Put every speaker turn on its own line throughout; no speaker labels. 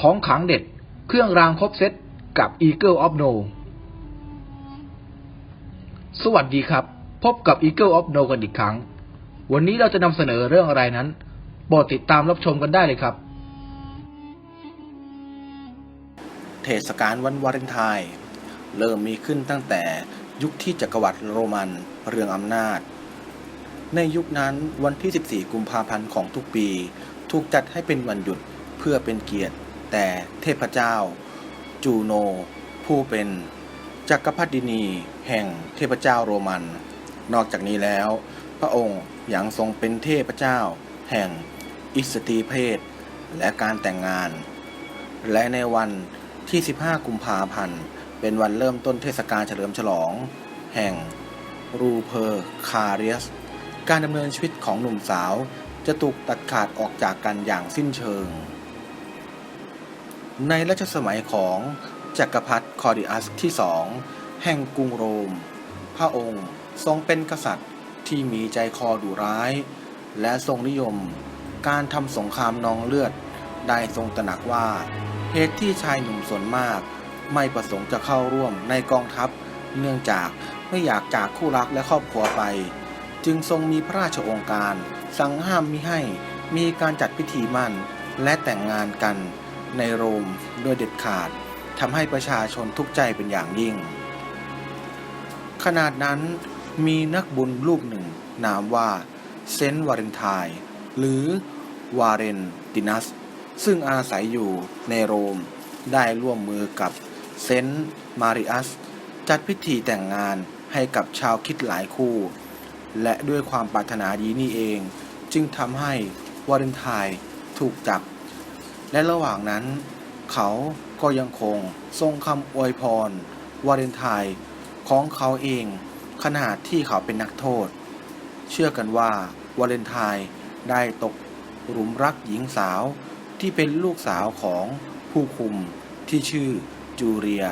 ของขังเด็ด เครื่องรางครบเซตกับ Eagle of No สวัสดีครับ พบกับ Eagle of No กันอีกครั้ง วันนี้เราจะนำเสนอเรื่องอะไรนั้น โปรดติดตามรับชมกันได้เลยครับ
เทศกาลวันวาเลนไทน์เริ่มมีขึ้นตั้งแต่ยุคที่จักรวรรดิโรมันเรืองอำนาจ ในยุคนั้นวันที่ 14 กุมภาพันธ์ของทุกปี ถูกจัดให้เป็นวันหยุดเพื่อเป็นเกียรติ แต่เทพเจ้า จูโน ผู้เป็นจักรพรรดินีแห่งเทพเจ้าโรมัน นอกจากนี้แล้ว พระองค์ยังทรงเป็นเทพเจ้า แห่งอิสตรีเพศ และการแต่งงาน และในวันที่ 15 กุมภาพันธ์ เป็นวันเริ่มต้นเทศกาลเฉลิมฉลอง แห่งรูเพอร์คาเรียส การดำเนินชีวิตของหนุ่มสาวจะถูกตัดขาดออกจากกันอย่างสิ้นเชิง ในรัชสมัยของจักรพรรดิคอร์ดิอัสที่สองแห่งกรุงโรม พระองค์ทรงเป็นกษัตริย์ที่มีใจคอดุร้าย และทรงนิยมการทำสงครามนองเลือด ได้ทรงตระหนักว่าเหตุที่ชายหนุ่มส่วนมาก ไม่ประสงค์จะเข้าร่วมในกองทัพ เนื่องจากไม่อยากจากคู่รักและครอบครัวไป จึงทรงมีพระราชองค์การ สั่งห้ามมิให้มีการจัดพิธีมั่นและแต่งงานกัน ในโรมโดยเด็ดขาดทำให้ประชาชนทุกข์ใจเป็นอย่างยิ่ง ขนาดนั้นมีนักบุญรูปหนึ่ง นามว่าเซนต์วาเลนไทน์หรือวาเรนตินัส ซึ่งอาศัยอยู่ในโรมได้ร่วมมือกับเซนต์มาริอัส จัดพิธีแต่งงานให้กับชาวคิดหลายคู่ และด้วยความปรารถนาดีนี่เอง จึงทำให้วาเลนไทน์ถูกจับ และระหว่างนั้น เขาก็ยังคงทรงคำอวยพรวาเลนไทน์ของเขาเองขณะที่เขาเป็นนักโทษ เชื่อกันว่าวาเลนไทน์ได้ตกหลุมรักหญิงสาวที่เป็นลูกสาวของผู้คุมที่ชื่อจูเรีย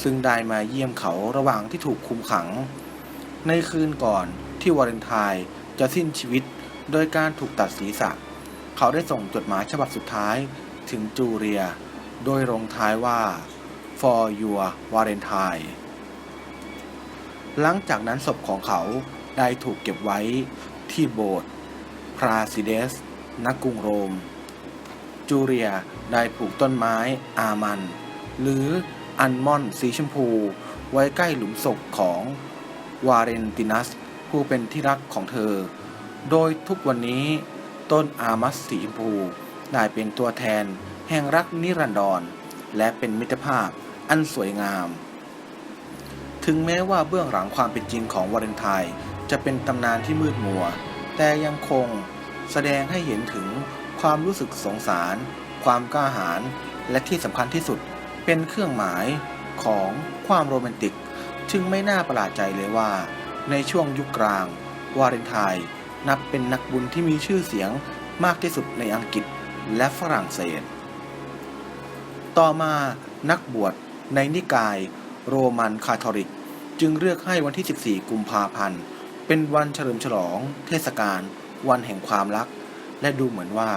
ซึ่งได้มาเยี่ยมเขาระหว่างที่ถูกคุมขัง ในคืนก่อนที่วาเลนไทน์จะสิ้นชีวิตโดยการถูกตัดศีรษะ เขาได้ส่งจดหมายฉบับสุดท้ายถึงจูเรีย โดยลงท้ายว่า for your Valentine หลังจากนั้นศพของเขาได้ถูกเก็บไว้ที่โบสถ์พราซิเดสนักกรุงโรม จูเรียได้ปลูกต้นไม้อามัน หรืออัลมอนด์สีชมพู ไว้ใกล้หลุมศพของวาเรนตินัส ผู้เป็นที่รักของเธอ โดยทุกวันนี้ ต้นอามัสสีชมพูได้เป็นตัวแทน แห่งรักนิรันดร และเป็นมิตรภาพอันสวยงาม ถึงแม้ว่าเบื้องหลังความเป็นจริงของวาเลนไทน์จะเป็นตำนานที่มืดมัว แต่ยังคงแสดงให้เห็นถึงความรู้สึกสงสาร ความกล้าหาญและที่สำคัญที่สุดเป็นเครื่องหมายของความโรแมนติก จึงไม่น่าประหลาดใจเลยว่า ในช่วงยุคกลาง วาเลนไทน์ นับเป็นนักบุญที่มีชื่อเสียงมากที่สุดในอังกฤษและฝรั่งเศส ต่อมานักบวชในนิกายโรมันคาทอลิก จึงเลือกให้วันที่ 14 กุมภาพันธ์ เป็นวันเฉลิมฉลอง เทศกาล วันแห่งความรัก และดูเหมือนว่า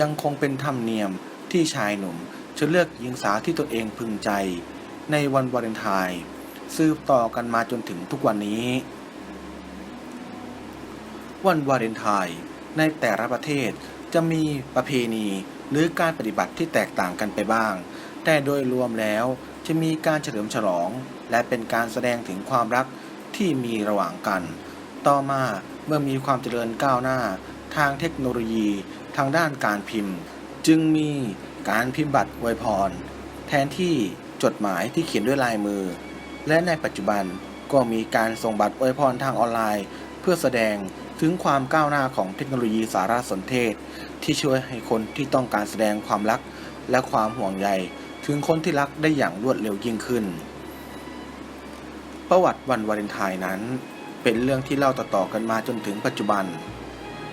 ยังคงเป็นธรรมเนียมที่ชายหนุ่มจะเลือกหญิงสาวที่ตัวเองพึงใจ ในวันวาเลนไทน์สืบต่อกันมาจนถึงทุกวันนี้ วันวาเลนไทน์ในแต่ละประเทศจะมีประเพณีหรือการปฏิบัติที่แตกต่างกันไปบ้าง แต่โดยรวมแล้วจะมีการเฉลิมฉลอง และเป็นการแสดงถึงความรักที่มีระหว่างกัน ต่อมาเมื่อมีความเจริญก้าวหน้า ทางเทคโนโลยีทางด้านการพิมพ์ จึงมีการพิมพ์บัตรอวยพร แทนที่จดหมายที่เขียนด้วยลายมือ และในปัจจุบันก็มีการส่งบัตรอวยพรทางออนไลน์ พื่อแสดงถึงความก้าวหน้าของเทคโนโลยีสารสนเทศ ที่ช่วยให้คนที่ต้องการแสดงความรัก และความห่วงใยถึงคนที่รักได้อย่างรวดเร็วยิ่งขึ้น ประวัติวันวาเลนไทน์นั้น เป็นเรื่องที่เล่าต่อๆกันมาจนถึงปัจจุบัน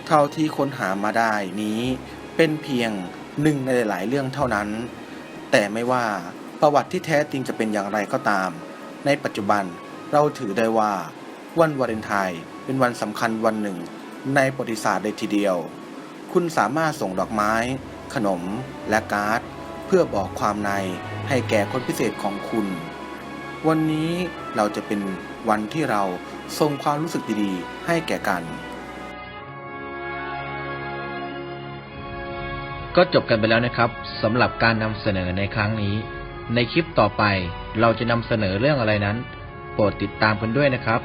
เท่าที่ค้นหามาได้นี้เป็นเพียงหนึ่งในหลายเรื่องเท่านั้น แต่ไม่ว่าประวัติที่แท้จริงจะเป็นอย่างไรก็ตาม ในปัจจุบันเราถือได้ว่าวันวาเลนไทน์ เป็นวันสำคัญวันหนึ่ง ในประวัติศาสตร์เลยทีเดียว คุณสามารถส่งดอกไม้ ขนม และการ์ด เพื่อบอกความในให้แก่คนพิเศษของคุณ วันนี้เราจะเป็นวันที่เราส่งความรู้สึกดีๆ ให้แก่กัน
ก็จบกันไปแล้วนะครับสำหรับการนำเสนอในครั้งนี้ ในคลิปต่อไปเราจะนำเสนอเรื่องอะไรนั้น โปรดติดตามกันด้วยนะครับ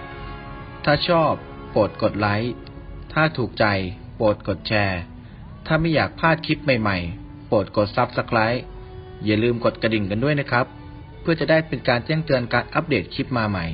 ถ้าชอบ โปรดกดไลค์ ถ้าถูกใจ โปรดกดแชร์ ถ้าไม่อยากพลาดคลิปใหม่ๆ โปรดกด Subscribe อย่าลืมกดกระดิ่งกันด้วยนะครับ เพื่อจะได้เป็นการแจ้งเตือนการอัปเดตคลิปมาใหม่